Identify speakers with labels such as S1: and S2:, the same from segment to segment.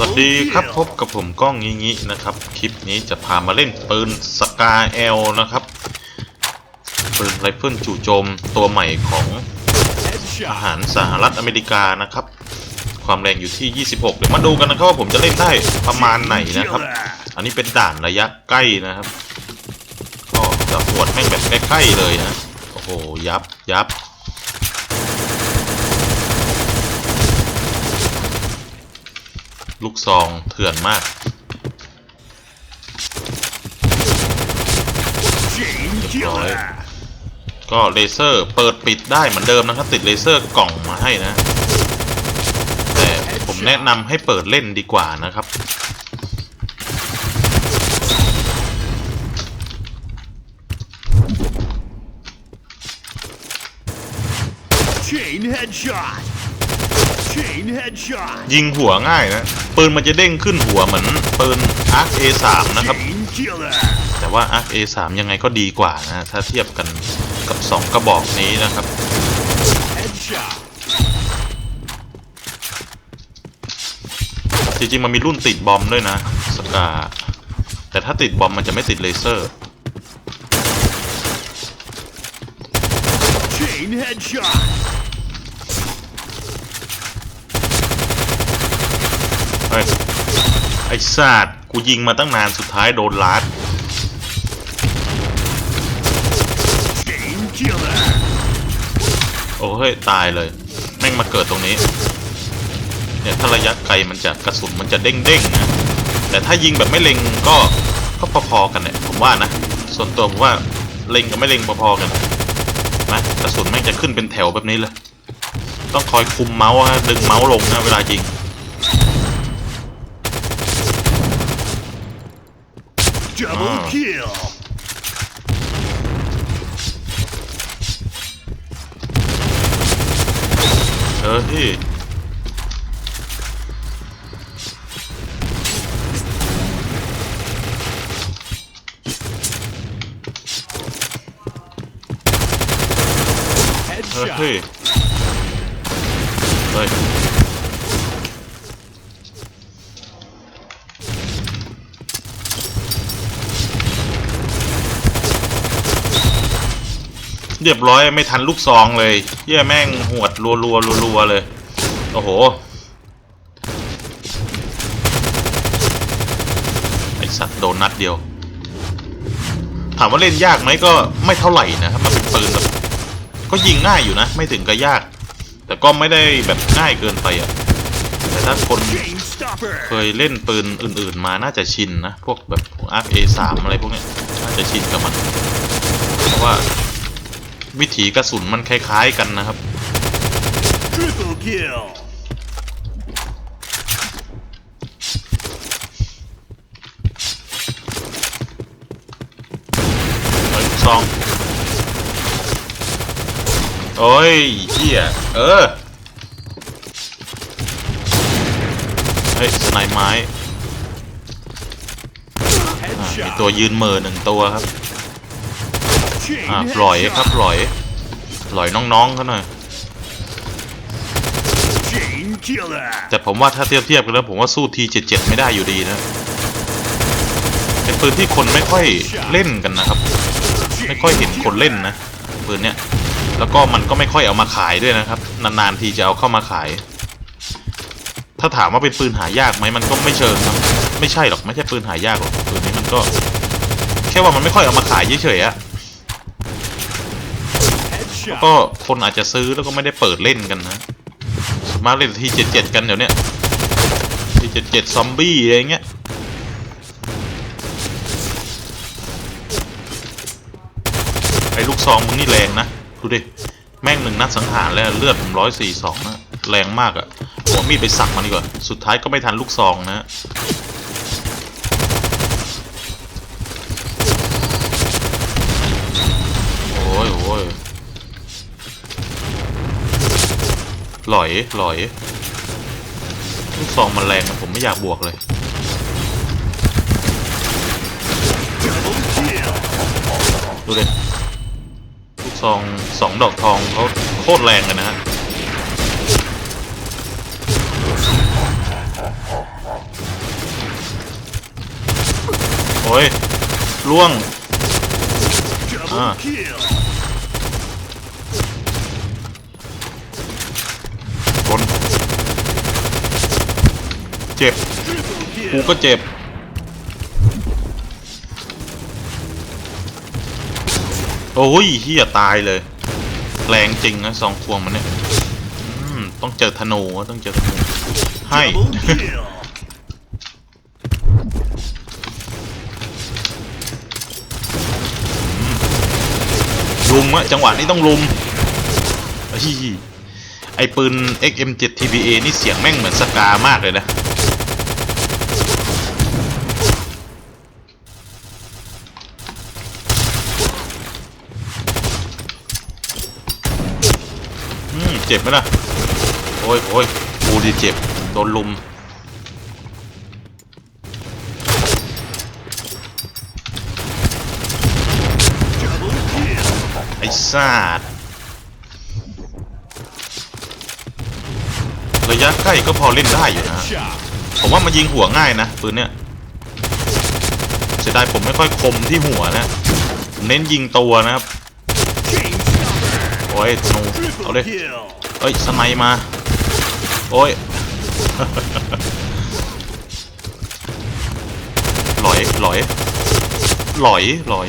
S1: วัสดีครับพบกับผมก้องงี้งี้นะครับ คลิปนี้จะพามาเล่นปืนสกาเอลนะครับปืนไรเฟิลจู่โจมตัวใหม่ของทหารสหรัฐอเมริกานะครับ ความแรงอยู่ที่ 26 เดี๋ยวมาดูกันนะครับว่าผมจะเล่นได้ประมาณไหนนะครับ อันนี้เป็นด่านระยะใกล้นะครับ ก็จะหวดแม่งแบบใกล้ๆเลยนะโอ้โหยับยับ ลูกซองเถื่อนมากร้อยก็เลเซอร์เปิดปิดได้เหมือนเดิมนะครับ ติดเลเซอร์กล่องมาให้นะ แต่ผมแนะนำให้เปิดเล่นดีกว่านะครับ
S2: Chain headshot. Chain headshot.
S1: ยิงหัวง่ายนะ ปืนมันจะเด้งขึ้นหัวเหมือนปืน ARC A3 นะครับ
S2: Chain killer.
S1: แต่ว่า ARC A3 ยังไงก็ดีกว่านะ ถ้าเทียบกันกับ 2 กระบอกนี้นะครับ
S2: Headshot.
S1: จริงๆ มันมีรุ่นติดบอมด้วยนะสกาแต่ถ้าติดบอมมันจะไม่ติดเลเซอร์
S2: Chain
S1: เฮ้ยไอ้สัตว์กูยิงมาตั้งนานสุดท้ายโดนลัดโอ้เฮ้ยตายเลย แม่งมาเกิดตรงนี้ เนี่ยถ้าระยะไกลมันจะกระสุนมันจะเด้งๆนะแต่ถ้ายิงแบบไม่เล็งก็ก็พอๆกันเนี่ยผมว่านะ ส่วนตัวผมว่าเล็งกับไม่เล็งพอๆกันนะกระสุนแม่งจะขึ้นเป็นแถวแบบนี้เลย ต้องคอยคุมเมาส์ดึงเมาส์ลงนะเวลายิง
S2: Double
S1: Ah.
S2: kill.
S1: เออพี่เออ
S2: Headshot.
S1: พี่เรียบร้อยไม่ทันลูกซองเลยเยี่ยแม่งหวดรัวรัวรัวรัวเลย โอ้โห ไอสัตว์โดนนัดเดียว ถามว่าเล่นยากไหมก็ไม่เท่าไหร่นะครับมันเป็นปืนแบบก็ยิงง่ายอยู่นะ ไม่ถึงกับยาก แต่ก็ไม่ได้แบบง่ายเกินไปอะแต่ถ้าคนเคยเล่นปืนอื่น ๆ มาน่าจะชินนะ พวกแบบพวก Arc A3 อะไรพวกเนี้ยน่าจะชินกับมันเพราะว่า วิถีกระสุนมันคล้ายๆกันนะครับ
S2: Triple kill.
S1: เฮ้ยซอง โอ้ยเหี้ย เออ เฮ้ยสไนไม้อะมี
S2: Headshot.
S1: ตัวยืนเหมอหนึ่งตัวครับ
S2: Chain
S1: อ่าปล่อยครับปล่อยปล่อยน้องๆเขาหน่อยแต่ผมว่าถ้าเทียบเทียบกันแล้วผมว่าสู้ทีเจ็ดเจ็ดไม่ได้อยู่ดีนะเป็นปืนที่คนไม่ค่อยเล่นกันนะครับ ไม่ค่อยเห็นคนเล่นนะปืนเนี้ยแล้วก็มันก็ไม่ค่อยเอามาขายด้วยนะครับ นานๆทีจะเอาเข้ามาขาย ถ้าถามว่าเป็นปืนหายากไหมมันก็ไม่เชิงนะไม่ใช่หรอกไม่ใช่ปืนหายากหรอกปืนนี้มันก็ แค่ว่ามันไม่ค่อยเอามาขายเฉยๆอะ
S2: Headshot.
S1: ก็คนอาจจะซื้อแล้วก็ไม่ได้เปิดเล่นกันนะ มาเล่นทีเจ็ดเจ็ดกันเดี๋ยวนี้ทีเจ็ดเจ็ดซอมบี้อะไรเงี้ยไอ้ลูกซองมึงนี่แรงนะ ดูดิ แม่งหนึ่งนัดสังหารแล้วเลือดผมร้อยสี่สองนะแรงมากอะหัวมีดไปสักมันดีกว่า สุดท้ายก็ไม่ทันลูกซองนะโอ้ยโอ้ย ลอยหลอยลูกซองมันแรงนะผมไม่อยากบวกเลย
S2: ดูเล
S1: ยลูกซองสองดอกทองเขาโคตรแรงกันนะฮะโอ้ยล่วงอ่า เจ็บ กูก็เจ็บ โอ้ยเฮียตายเลย แรงจริงนะสองควงมันเนี่ยต้องเจอธนูต้องเจอธนูให้ลุมอะจังหวะนี้ต้องลุมเฮ้ยไอปืน XM7 TBA นี่เสียงแม่งเหมือนสกามากเลยนะ อืม เจ็บไหมล่ะ โอ้ยโอ้ยกูดีเจ็บ โดนลุม ไอ้ซาดระยะใกล้ก็พอเล่นได้อยู่นะ ผมว่ามันยิงหัวง่ายนะปืนเนี้ยเสียดายผมไม่ค่อยคมที่หัวนะ ผมเน้นยิงตัวนะครับ โอ้ยธนูเอาเลย เอ้ยสไนมา โอ้ยหลอยหลอยหลอยหลอย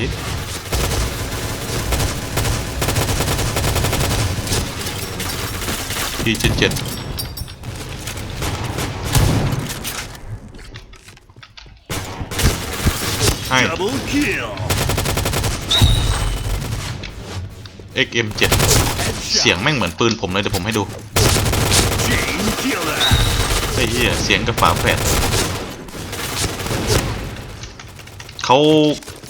S1: ทีเจ็ดเจ็ดให้ XM7 เสียงแม่งเหมือนปืนผมเลยเดี๋ยวผมให้ดูไอ้เหี้ยเสียงกับฝาแฝดเขา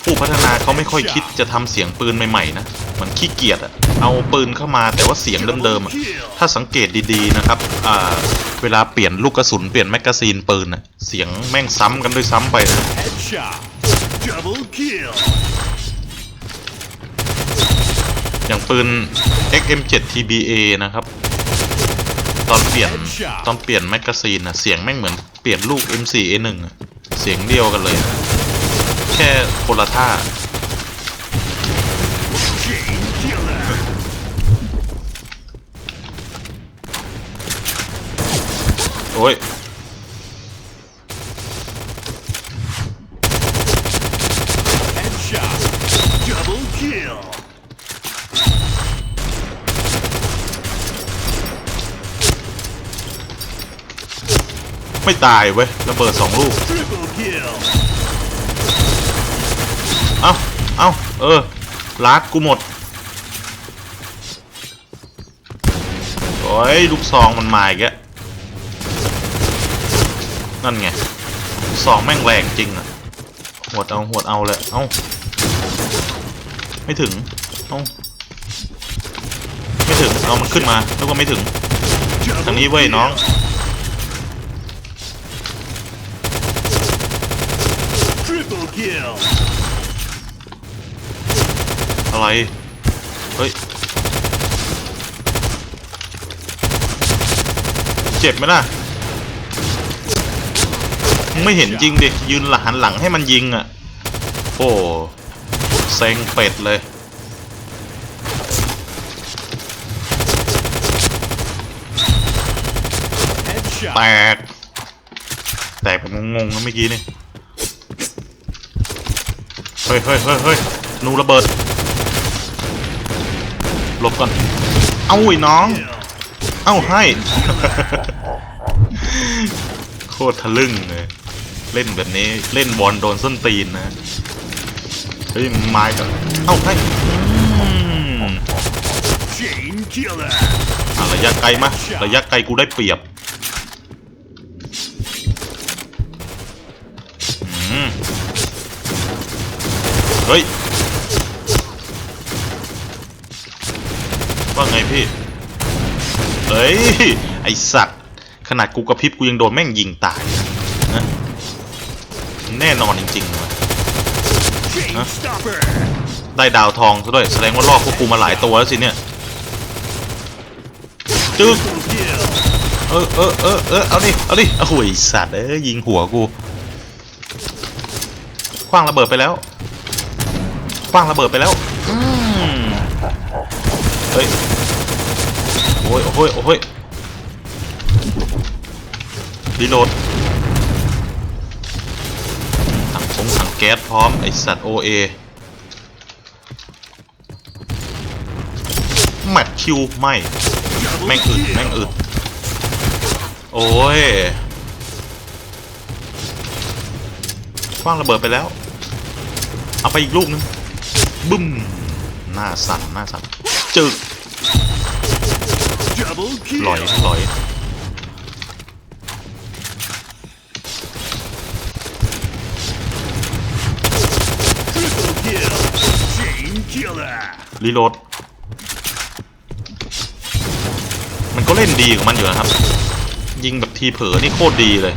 S1: ผู้พัฒนาเขาไม่ค่อยคิดจะทำเสียงปืนใหม่ๆนะเหมือนขี้เกียจอะเอาปืนเข้ามาแต่ว่าเสียงเดิมๆอะถ้าสังเกตดีๆนะครับอ่าเวลาเปลี่ยนลูกกระสุนเปลี่ยนแมกกาซีนปืนอะเสียงแม่งซ้ำกันด้วยซ้ำไปนะ อย่างปืน XM7 TBA นะครับ ตอนเปลี่ยนตอนเปลี่ยนแมกกาซีนอะเสียงแม่งเหมือนเปลี่ยนลูก M4A1 อะเสียงเดียวกันเลยนะแค่คนละท่า
S2: Chain killer.
S1: โอ้ย ไม่ตายเว้ยระเบิดสองลูก เอ้า เอ้า เออลาดกูหมด โอ้ย ลูกซองมันมาอีกแล้วนั่นไง ลูกซองแม่งแรงจริงอะหวดเอาหวดเอาเลย เอ้า ไม่ถึง เอ้า ไม่ถึง เอามันขึ้นมา แล้วก็ไม่ถึง ทางนี้เว้ยน้อง อะไร เฮ้ย เจ็บไหมล่ะมึงไม่เห็นจริงดิ ยืนหลังหันหลังให้มันยิงอะ โอ้เซ็งเป็ดเลย แต
S2: Headshot.
S1: กแตกแบบงงๆนะเมื่อกี้นี่เฮ้ยเฮ้ยเฮ้ยเฮ้ยหนูระเบิดหลบก่อน เอาไอ้น้อง
S2: Kill.
S1: เอ้าให้ โคตรทะลึ่งเลย เล่นแบบนี้เล่นบอลโดนส้นตีนนะ เฮ้ยไม้กันเอ้าให้อืม
S2: Chain killer.
S1: อะระยะไกลมาระยะไกลกูได้เปรียบ ฮ้ย ว่าไงพี่ เฮ้ย ไอสัตว์ ขนาดกูกระพริบกูยังโดนแม่งยิงตายนะแน่นอนจริงๆว่ะ
S2: Chain
S1: Huh?
S2: stopper.
S1: ได้ดาวทองซะด้วย แสดงว่าลอกพวกกูมาหลายตัวแล้วสิเนี่ย จึ๊กเออเออเออเออเอาดิ เอาดิโอ้โหไอ้สัตว์เอ้ยยิงหัวกูคคว้างระเบิดไปแล้ว คว้างระเบิดไปแล้วอืมเฮ้ยโอ้ยโอ้ยโอ้ยรีโหลดถังคงถังแก๊สพร้อม ไอสัตว์โอเอแมทคิวไม่ แม่งอึดแม่งอึดโอ้ยคว้างระเบิดไปแล้ว เอาไปอีกลูกนึง บึ้มหน้าสั่นหน้าสั่นจึกลอยลอยรีโหลด มันก็เล่นดีของมันอยู่นะครับ ยิงแบบทีเผลอนี่โคตรดีเลย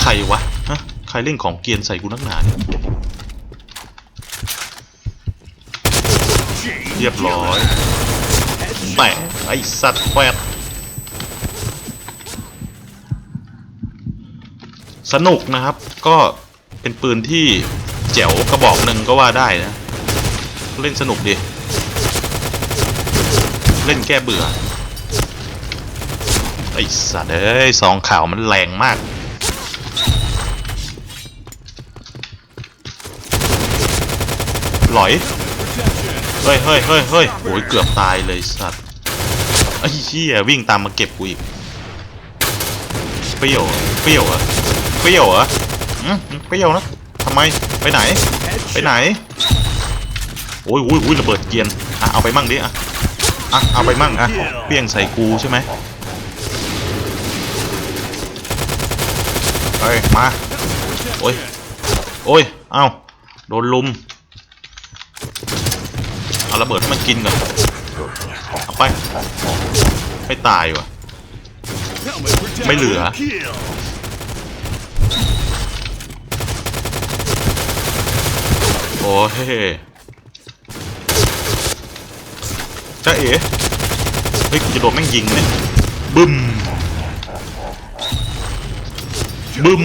S1: ใครวะ ใครเล่นของเกียนใส่กูนักหนาเนี่ยเรียบร้อยแตะไอสัตว์แปดสนุกนะครับ ก็เป็นปืนที่แจ๋วกระบอกหนึ่งก็ว่าได้นะ เล่นสนุกดีเล่นแก้เบื่อ ไอสัตว์เอ้ยสองข่าวมันแรงมาก ลอยเฮ้ยเฮ้ยเฮ้ยเฮ้ยโอ้ยเกือบตายเลยสัตว์ไอ้เหี้ยวิ่งตามมาเก็บกูอีกเปรี้ยวเปรี้ยวอะเปรี้ยวอะอืมเปรี้ยวนะทำไมไปไหน ไปไหนโอ้ยโอ้ยโอ้ยระเบิดเกียนอะเอาไปมั่งดิอะอะเอาไปมั่งอะเปี้ยงใส่กูใช่ไหมเฮ้ยมาโอ้ยโอ้ยเอ้าโดนลุม เอาระเบิดให้มันกินก่อนเอาไปไม่ตายว่ะ ไม่เหลือ โอ้ยจ้าเอ๋เฮ้ยกูจะโดนแม่งยิงเนี่ยบึ้มบึ้ม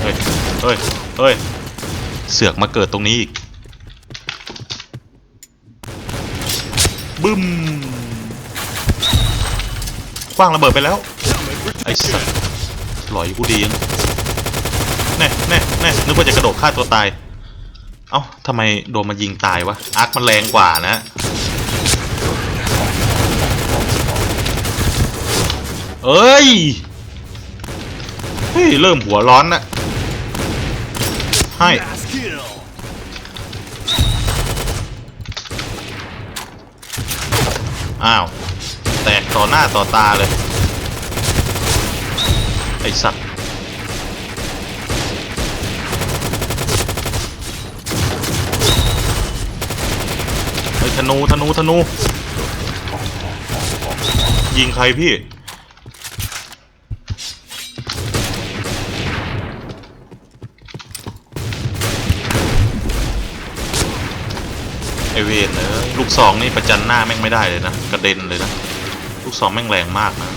S1: เฮ้ยเฮ้ยเฮ้ยเสือกมาเกิดตรงนี้อีก บึ้มคว้างระเบิดไปแล้ว ไอ้สัสหลอยกูดียังแน่แน่แน่นึกว่าจะกระโดดฆ่าตัวตาย เอ้าทำไมโดนมายิงตายวะ อาร์คมันแรงกว่านะเอ้ย เฮ้ย เริ่มหัวร้อนนะให้ อ้าว แตกต่อหน้าต่อตาเลย ไอสัตว์ไอธนูธนูธนู ยิงใครพี่ เวนเนอะลูกซองนี่ประจันหน้าแม่งไม่ได้เลยนะกระเด็นเลยนะลูกซองแม่งแรงมากนะ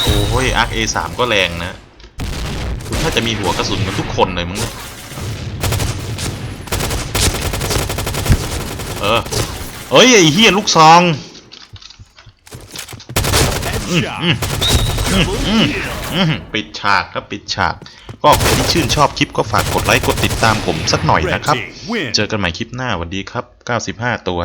S1: โอ้ยอาร์ค A3 ก็แรงนะคุณถ้าจะมีหัวกระสุนกันทุกคนเลยมึงเออเอ้ยไอ้เฮียลูกซองปิดฉากครับปิดฉาก ก็ใครที่ชื่นชอบคลิปก็ฝากกดไลค์กดติดตามผมสักหน่อย
S2: Red
S1: นะครับ
S2: team win.
S1: เจอกันใหม่คลิปหน้าสวัสดีครับ 95 ตัว